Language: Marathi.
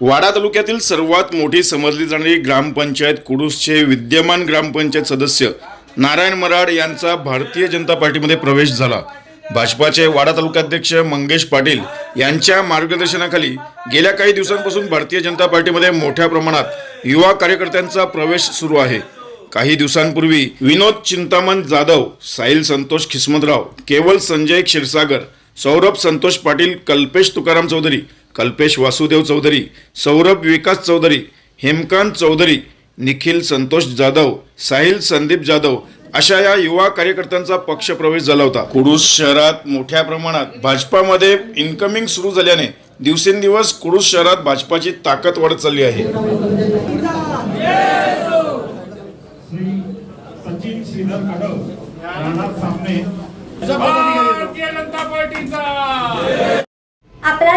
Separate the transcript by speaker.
Speaker 1: वाडा तालुक्यातील सर्वात मोठी समजली जाणारी ग्रामपंचायत कुडूसचे विद्यमान ग्रामपंचायत सदस्य नारायण मराड यांचा भारतीय जनता पार्टीमध्ये प्रवेश झाला. भाजपाचे वाडा तालुकाध्यक्ष मंगेश पाटील यांच्या मार्गदर्शनाखाली गेल्या काही दिवसांपासून भारतीय जनता पार्टीमध्ये मोठ्या प्रमाणात युवा कार्यकर्त्यांचा प्रवेश सुरू आहे. काही दिवसांपूर्वी विनोद चिंतामण जाधव साहिल संतोष खिस्मतराव केवल संजय क्षीरसागर सौरभ संतोष पाटील कल्पेश तुकाराम चौधरी कल्पेश वासुदेव चौधरी सौरभ विकास चौधरी हेमकांत चौधरी निखिल संतोष जाधव साहिल संदीप जाधव अशा या युवा कार्यकर्त्यांचा पक्ष प्रवेश झाला होता. कुडूस शहरात मोठ्या प्रमाणात भाजपामध्ये इन्कमिंग सुरू झाल्याने दिवसेंदिवस कुडूस शहरात भाजपाची ताकद वाढत चालली आहे.
Speaker 2: आपला